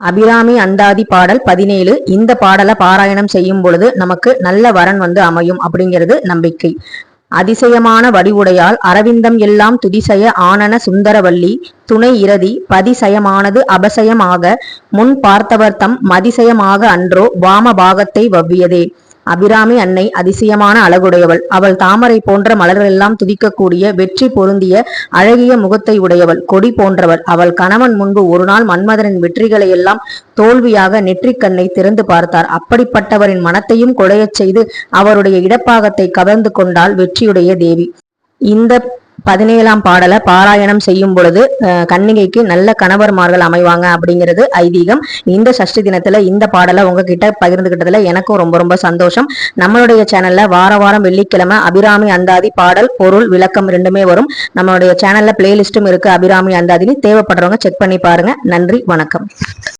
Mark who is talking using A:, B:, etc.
A: அபிராமி அந்தாதி பாடல் பதினேழு. இந்த பாடலை பாராயணம் செய்யும் பொழுது நமக்கு நல்ல வரன் வந்து அமையும் அப்படிங்கிறது நம்பிக்கை. அதிசயமான வடிவுடையால் அரவிந்தம் எல்லாம் துதிசய ஆனன சுந்தரவல்லி துணை இரதி பதிசயமானது அபசயமாக முன் பார்த்தவர்த்தம் மதிசயமாக அன்றோ வாம பாகத்தை வவ்வியதே. அபிராமி அன்னை அதிசயமான அழகுடையவள். அவள் தாமரை போன்ற மலர்களெல்லாம் துதிக்கக்கூடிய வெற்றி பொருந்திய அழகிய முகத்தை உடையவள். கொடி போன்றவள். அவள் கணவன் முன்பு ஒரு நாள் மன்மதனின் வெற்றிகளை எல்லாம் தோல்வியாக நெற்றிக்கண்ணை திறந்து பார்த்தார். அப்படிப்பட்டவரின் மனத்தையும் கொடையச் செய்து அவருடைய இடப்பாகத்தை கவர்ந்து கொண்டாள் வெற்றியுடைய தேவி. இந்த பதினேழாம் பாடலை பாராயணம் செய்யும் பொழுது கன்னிகைக்கு நல்ல கணவர்மார்கள் அமைவாங்க அப்படிங்கிறது ஐதீகம். இந்த சஷ்டி தினத்துல இந்த பாடலை உங்ககிட்ட பகிர்ந்துகிட்டதுல எனக்கும் ரொம்ப ரொம்ப சந்தோஷம். நம்மளுடைய சேனல்ல வார வாரம் வெள்ளிக்கிழமை அபிராமி அந்தாதி பாடல் பொருள் விளக்கம் ரெண்டுமே வரும். நம்மளுடைய சேனல்ல பிளேலிஸ்டும் இருக்கு அபிராமி அந்தாதினி தேவைப்படுறவங்க செக் பண்ணி பாருங்க. நன்றி வணக்கம்.